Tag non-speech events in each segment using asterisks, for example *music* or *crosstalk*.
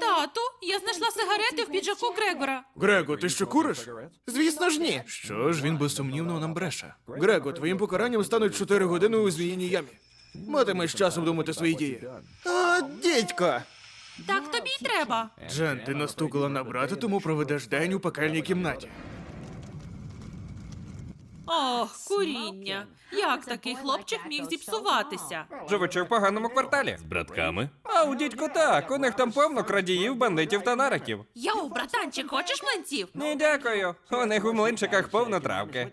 Тату, я знайшла сигарети в піджаку Грегора. Грего, ти що куриш? Звісно ж ні. Що ж, він безсумнівно нам бреше. Грего, твоїм покаранням стануть 4 години у звіїній ямі. Матимеш час обдумати свої дії. А, дідько! Так тобі й треба. Джен, ти настукала на брата, тому проведеш день у пекельній кімнаті. Ох, куріння. Як такий хлопчик міг зіпсуватися? Живучи в поганому кварталі. З братками? А у дідько так, у них там повно крадіїв, бандитів та нариків. Йоу, братанчик, хочеш млинців? Ні, дякую. У них у млинчиках повно травки.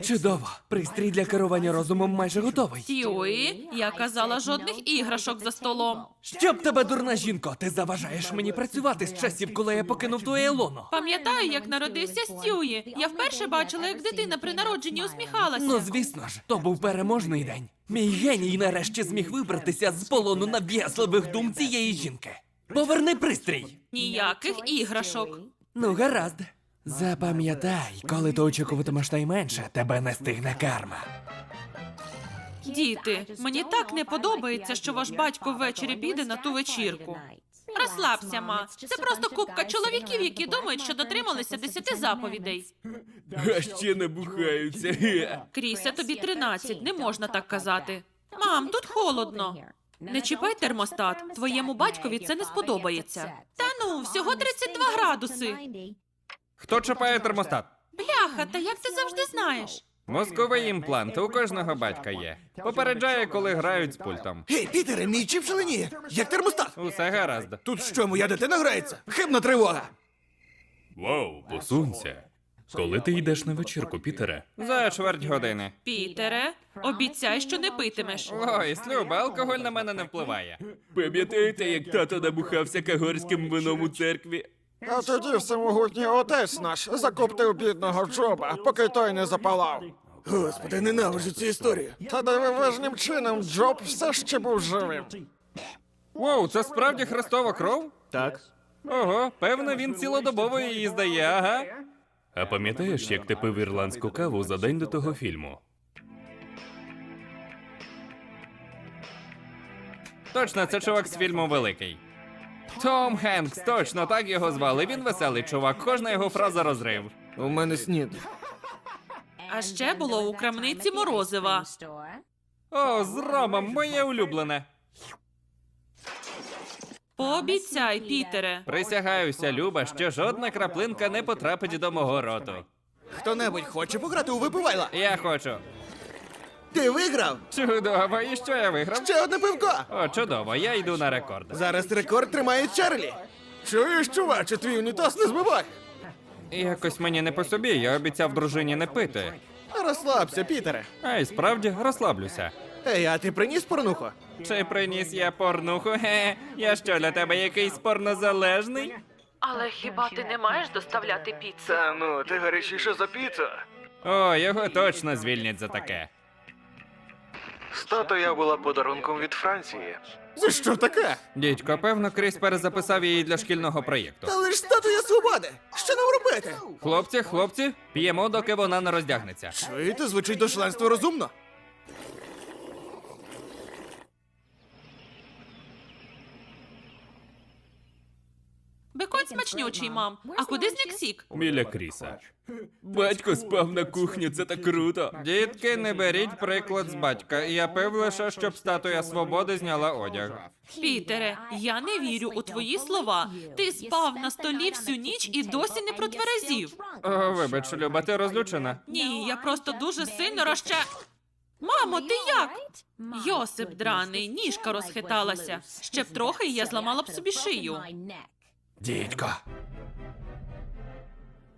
Чудово! Пристрій для керування розумом майже готовий. Тіої, я казала жодних іграшок за столом. Щоб тебе, дурна жінко, ти заважаєш мені працювати з часів, коли я покинув твоє лоно. Пам'ятаю, як народився Стюї. Я вперше бачила, як дитина при народженні усміхалася. Ну, звісно ж, то був переможний день. Мій геній нарешті зміг вибратися з полону нав'язливих дум цієї жінки. Поверни пристрій. Ніяких іграшок. Ну, гаразд. Запам'ятай, коли ти очікуватимеш найменше, тебе не стигне карма. Діти, мені так не подобається, що ваш батько ввечері піде на ту вечірку. Розслабся, ма. Це просто купка чоловіків, які думають, що дотрималися десяти заповідей. А ще не бухаються. *laughs* Кріся, тобі 13, не можна так казати. Мам, тут холодно. Не чіпай термостат. Твоєму батькові це не сподобається. Та ну, всього 32 градуси. Хто чіпає термостат? Бляха, та як ти завжди знаєш? Мозковий імплант у кожного батька є. Попереджає, коли грають з пультом. Гей, Пітере, мій чіп шаленіє! Як термостат! Усе гаразд. Тут що, моя дитина грається? Хибна тривога! Вау, посунься. Коли ти йдеш на вечірку, Пітере? За чверть години. Пітере, обіцяй, що не питимеш. Ой, слюба, алкоголь на мене не впливає. Пам'ятаєте, як тато набухався кагорським вином у церкві? А тоді всемогутній отець наш закоптив бідного Джоба, поки той не запалав. Господи, ненавиджу цю історію. Та дивовижним чином Джоб все ще був живим. Воу, це справді хрестова кров? Так. Ого, певно, він цілодобово її здає, ага. А пам'ятаєш, як ти пив ірландську каву за день до того фільму? Точно, це чувак з фільму Великий. Том Хенкс, точно так його звали. Він веселий чувак, кожна його фраза розрив. У мене снід. А ще було у крамниці морозива. О, з ромом, моє улюблене. Пообіцяй, Пітере. Присягаюся, Люба, що жодна краплинка не потрапить до мого роту. Хто-небудь хоче пограти у випивайла? Я хочу. Ти виграв? Чудово, і що я виграв? Ще одне пивко! О, чудово, я йду на рекорд. Зараз рекорд тримає Чарлі. Чуєш, чуваче, твій унітаз не збивай. Якось мені не по собі, я обіцяв дружині не пити. Розслабся, Пітере. А й справді розслаблюся. Ей, а ти приніс порнуху? Чи приніс я порнуху? Хе, я що для тебе якийсь порнозалежний? Але хіба ти не маєш доставляти піцу? Та ну, ти гарячіше за піцу. О, його точно звільнять за таке. Статуя була подарунком від Франції. За що таке? Дідько, певно, Кріс перезаписав її для шкільного проєкту. Та лиш статуя свободи. Що нам робити? Хлопці, хлопці, п'ємо, доки вона не роздягнеться. Чуєте, звучить до членства розумно. Бекон смачнючий, мам. А куди зник сік? Біля Кріса. Батько спав на кухні, це так круто. Дітки, не беріть приклад з батька. Я пив лише, щоб статуя свободи зняла одяг. Пітере, я не вірю у твої слова. Ти спав на столі всю ніч і досі не протверезів. О, вибач, Люба, ти розлючена. Ні, я просто дуже сильно розча. Мамо, ти як? Йосип драний, ніжка розхиталася. Ще б трохи, і я зламала б собі шию. Дідько.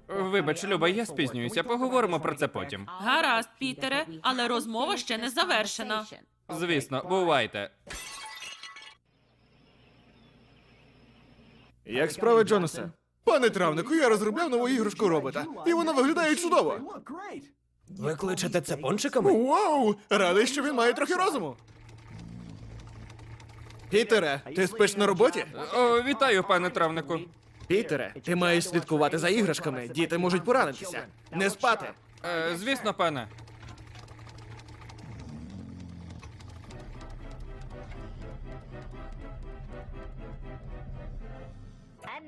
Вибач, Люба, я спізнююся. Поговоримо про це потім. Гаразд, Пітере, але розмова ще не завершена. Звісно, бувайте. Як справи, Джонасе? Пане травнику, я розробляв нову іграшку робота, і вона виглядає чудово. Ви кличете це пончиками? Вау! Радий, що він має трохи розуму. Пітере, ти спиш на роботі? О, вітаю, пане травнику. Пітере, ти маєш слідкувати за іграшками. Діти можуть поранитися. Не спати. Е, звісно, пане.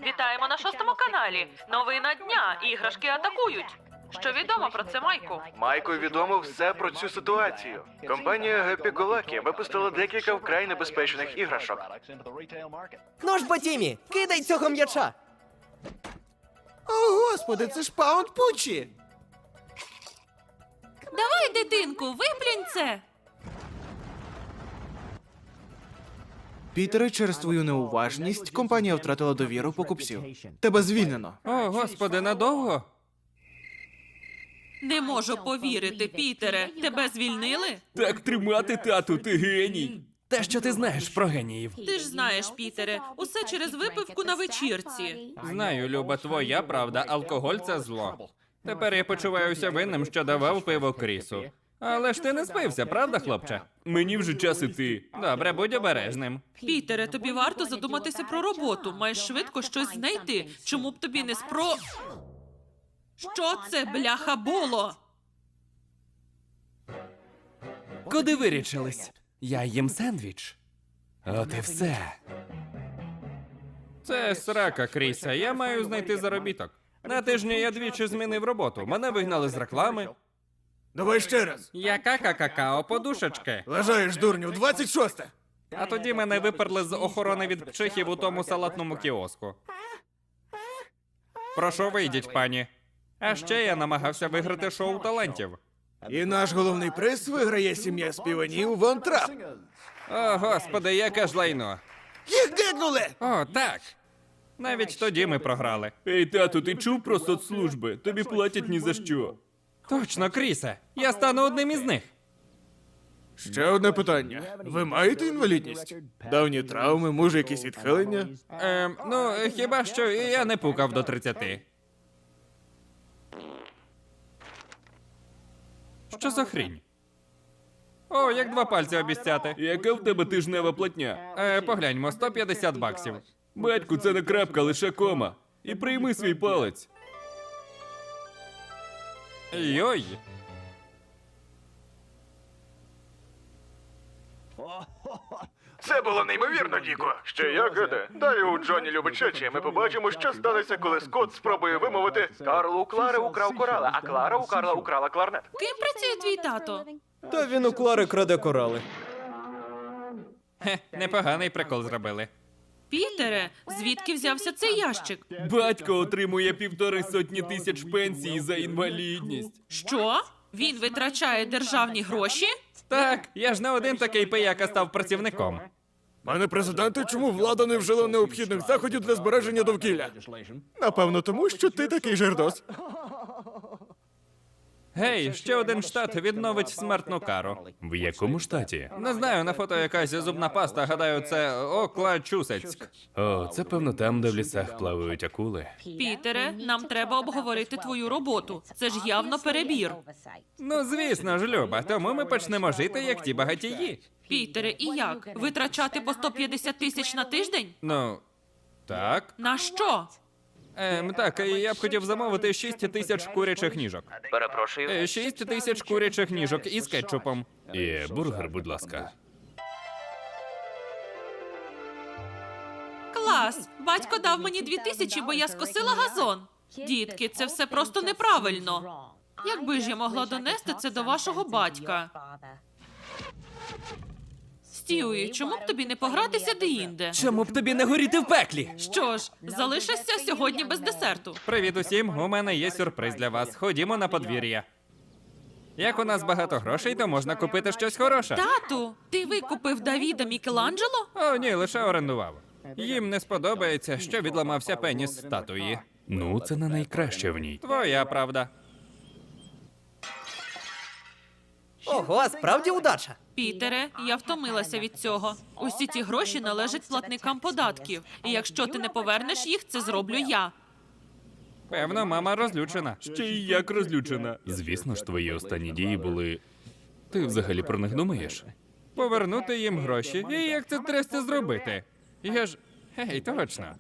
Вітаємо на шостому каналі. Новина дня. Іграшки атакують. Що відомо про це, Майку? Майку відомо все про цю ситуацію. Компанія Гепі Голакі випустила декілька вкрай небезпечних іграшок. Ну ж бо, Тімі, кидай цього м'яча! О, господи, це ж паунд Пучі! Давай, дитинку, виплюнь це. Пітере, через твою неуважність компанія втратила довіру покупців. Тебе звільнено. О, господи, надовго? Не можу повірити, Пітере. Тебе звільнили? Так тримати, тату, ти геній. Те, що ти знаєш про геніїв. Ти ж знаєш, Пітере, усе через випивку на вечірці. Знаю, Люба, твоя правда, алкоголь це зло. Тепер я почуваюся винним, що давав пиво Крісу. Але ж ти не спився, правда, хлопче? Мені вже час іти. Добре, будь обережним. Пітере, тобі варто задуматися про роботу. Маєш швидко щось знайти. Чому б тобі не спро. Що це, бляха, було? Куди вирічились? Я їм сендвіч. От і все. Це срака, Кріса. Я маю знайти заробіток. На тижні я двічі змінив роботу. Мене вигнали з реклами. Давай ще раз. Яка какао подушечки? Лажаєш, дурню, 26 А тоді мене виперли з охорони від пчихів у тому салатному кіоску. Прошу, вийдіть, пані. А ще я намагався виграти шоу талантів. І наш головний приз виграє сім'я співанів Вон Трап. О, господи, яке ж лайно. Їх гикнули! О, так. Навіть тоді ми програли. Ей, тату, ти чув про соцслужби? Тобі платять ні за що. Точно, Крісе. Я стану одним із них. Ще одне питання. Ви маєте інвалідність? Давні травми, може, якісь відхилення? Ем, ну, хіба що я не пукав до 30. Що за хрінь? О, як два пальці обіцяти. Яка в тебе тижнева платня? Е, погляньмо, 150 баксів. Батьку, це не крапка, лише кома. І прийми свій палець. Йой. Це було неймовірно, Діко. Ще як гаде. Далі у Джонні любить. Ми побачимо, що станеться, коли Скотт спробує вимовити Карл у Клари украв корала, а Клара у Карла украла кларнет. Ким працює твій тато? Та він у Клари краде корали. Хе, непоганий прикол зробили. Пітере, звідки взявся цей ящик? Батько отримує півтори сотні тисяч пенсії за інвалідність. Що? Він витрачає державні гроші? Так, я ж не один такий пияка став працівником. Пане президенте, чому влада не вжила необхідних заходів для збереження довкілля? Напевно, тому що ти такий жердос. Гей, ще один штат відновить смертну кару. В якому штаті? Не знаю, на фото якась зубна паста, гадаю, це Оклачусетськ. О, це певно там, де в лісах плавають акули. Пітере, нам треба обговорити твою роботу. Це ж явно перебір. Ну, звісно ж, Люба, тому ми почнемо жити, як ті багатії. Пітере, і як? Витрачати по 150 тисяч на тиждень? Ну, так. На що? Ем, так, я б хотів замовити 6 тисяч курячих ніжок. Перепрошую. Е, 6 тисяч курячих ніжок із кетчупом. І бургер, будь ласка. Клас! Батько дав мені дві тисячі, бо я скосила газон. Дітки, це все просто неправильно. Якби ж я могла донести це до вашого батька? Стюї, чому б тобі не погратися деінде? Чому б тобі не горіти в пеклі? Що ж, залишишся сьогодні без десерту. Привіт усім, у мене є сюрприз для вас. Ходімо на подвір'я. Як у нас багато грошей, то можна купити щось хороше. Тату, ти викупив Давіда Мікеланджело? О, ні, лише орендував. Їм не сподобається, що відламався пеніс статуї. Ну, це не найкраще в ній. Твоя правда. Ого, справді удача. Пітере, я втомилася від цього. Усі ті гроші належать платникам податків. І якщо ти не повернеш їх, це зроблю я. Певно, мама розлючена. Ще й як розлючена. Звісно ж, твої останні дії були. Ти взагалі про них думаєш? Повернути їм гроші. І як це трясся зробити? Я ж. Гей, точно.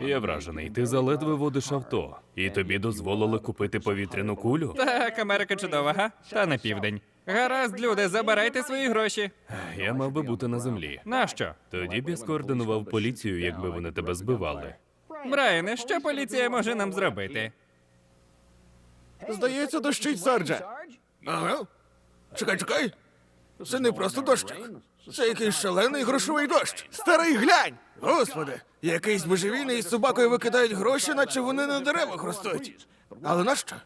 Я вражений, ти заледве водиш авто, і тобі дозволили купити повітряну кулю? Так, Америка чудова, га? Та на південь. Гаразд, люди, забирайте свої гроші. Я мав би бути на землі. Нащо? Тоді б я скоординував поліцію, якби вони тебе збивали. Брайане, що поліція може нам зробити? Здається, дощить Сардже. Ага. Чекай, чекай. Це не просто дощик. Це якийсь шалений грошовий дощ. Старий глянь! Господи, якийсь божевільний із собакою викидають гроші, наче вони на деревах ростуть. Але нащо?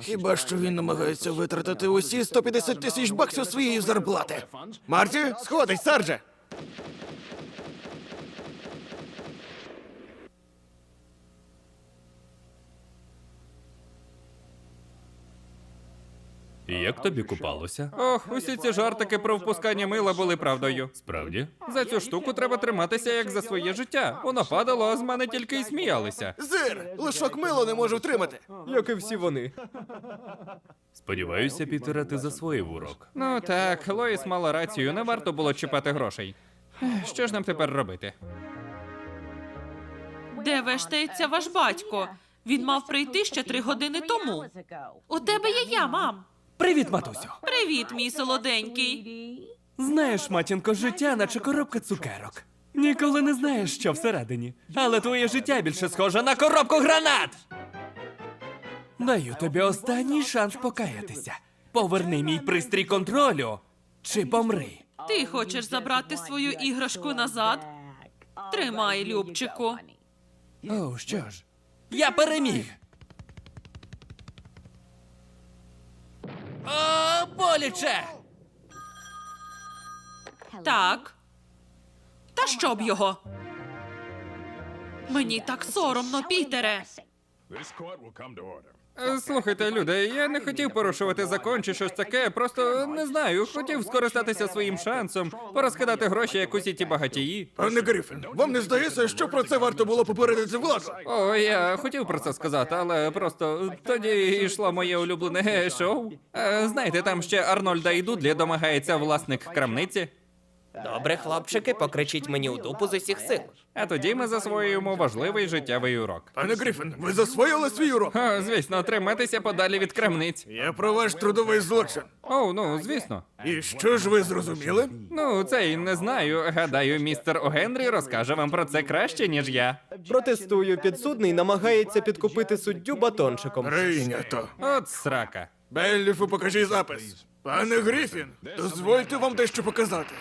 Хіба що він намагається витратити усі 150 тисяч баксів своєї зарплати? Марті, сходить, Сардже! Як тобі купалося? Ох, усі ці жартики про впускання мила були правдою. Справді? За цю штуку треба триматися як за своє життя. Воно падало, а з мене тільки й сміялися. Зир! Лишок мило не може втримати. Як і всі вони. Сподіваюся, Пітера, ти засвоїв урок. Ну так, Лоїс мала рацію, не варто було чіпати грошей. Що ж нам тепер робити? Де вештається ваш батько? Він мав прийти ще три години тому. У тебе є я, мам. Привіт, матусю. Привіт, мій солоденький. Знаєш, матінко, життя, наче коробка цукерок. Ніколи не знаєш, що всередині. Але твоє життя більше схоже на коробку гранат. Даю тобі останній шанс покаятися. Поверни мій пристрій контролю. Чи помри. Ти хочеш забрати свою іграшку назад? Тримай, Любчику. О, що ж? Я переміг. О, боляче! Так. Та що б його? Мені так соромно, Пітере. Е, Слухайте, люди, я не хотів порушувати закон чи щось таке, просто не знаю, хотів скористатися своїм шансом, порозкидати гроші, як усі ті багатії. Пане Грифін, вам не здається, що про це варто було попередити владу? О, я хотів про це сказати, але просто тоді йшло моє улюблене шоу. Е, Знаєте, там ще Арнольда і Дудлі домагається власник крамниці. Добре, хлопчики, покричіть мені у дупу з усіх сил. А тоді ми засвоюємо важливий життєвий урок. Пане Грифін, ви засвоїли свій урок? О, звісно, триматися подалі від крамниць. Я про ваш трудовий злочин. О, ну звісно. І що ж ви зрозуміли? Ну, це й не знаю. Гадаю, містер О'Генрі розкаже вам про це краще, ніж я. Протестую, підсудний намагається підкупити суддю батончиком. Прийнято. От срака. Белліфу, покажи запис. Пане Грифін, дозвольте вам дещо показати.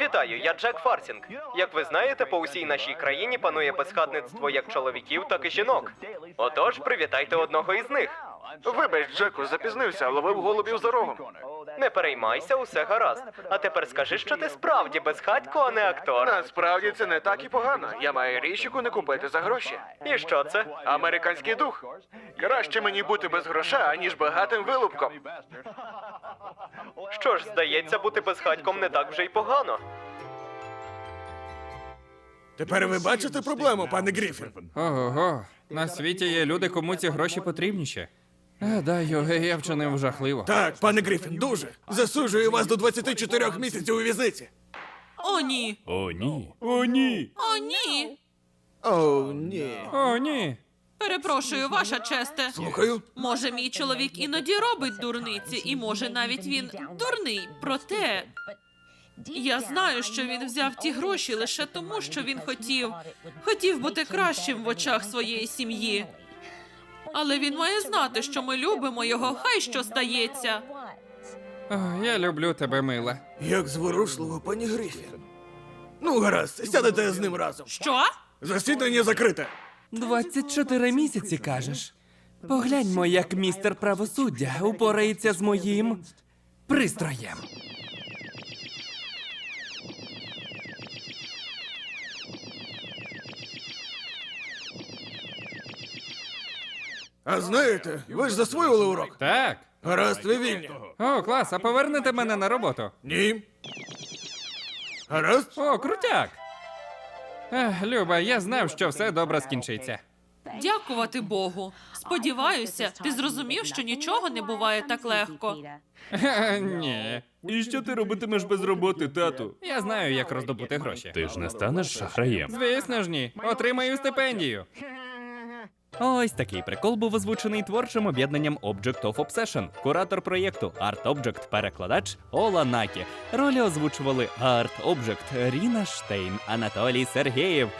Вітаю, я Джек Фарсінг. Як ви знаєте, по усій нашій країні панує безхатництво як чоловіків, так і жінок. Отож, привітайте одного із них. Вибач, Джеку, запізнився, ловив голубів за рогом. Не переймайся, усе гаразд. А тепер скажи, що ти справді безхатько, а не актор. Насправді це не так і погано. Я маю річ, яку не купити за гроші. І що це? Американський дух. Краще мені бути без гроша, аніж багатим вилупком. Що ж, здається, бути безхатьком не так вже й погано. Тепер ви бачите проблему, пане Грифін. Ого, на світі є люди, кому ці гроші потрібніші. Гадаю, я вчинив жахливо. Так, пане Грифін, дуже. Засуджую вас до 24 місяців у візиці. О, ні. О, ні. О, ні! О, ні. О, ні. О, ні! Перепрошую, ваша честе. Слухаю. Може, мій чоловік іноді робить дурниці, і може навіть він дурний. Проте я знаю, що він взяв ті гроші лише тому, що він хотів хотів бути кращим в очах своєї сім'ї. Але він має знати, що ми любимо його, хай що стається. О, я люблю тебе, мила. Як зворушливо, пані Грифін. Ну, гаразд, сядете з ним разом. Що? Засідання закрите. 24 місяці, кажеш. Погляньмо, як містер правосуддя упорається з моїм пристроєм. А знаєте, ви ж засвоїли урок. Так. Гаразд, ви вільні. О, клас, а повернете мене на роботу. Ні. Гаразд? О, крутяк. Ех, Люба, я знав, що все добре скінчиться. Дякувати Богу. Сподіваюся, ти зрозумів, що нічого не буває так легко. Ні. І що ти робитимеш без роботи, тату? Я знаю, як роздобути гроші. Ти ж не станеш шахраєм. Звісно ж ні. Отримаю стипендію. Ось такий прикол був озвучений творчим об'єднанням Object of Obsession. Куратор проєкту Art Object, перекладач Ола Накі. Ролі озвучували Art Object, Ріна Штейн, Анатолій Сергєєв.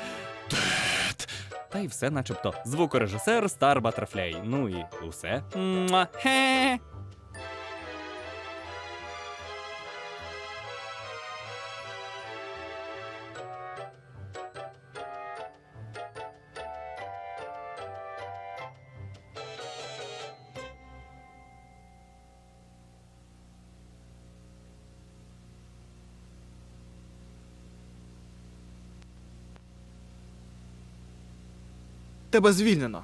Та й все, начебто, звукорежисер Star Butterfly. Ну і усе. Муа. Хе. Тебе звільнено.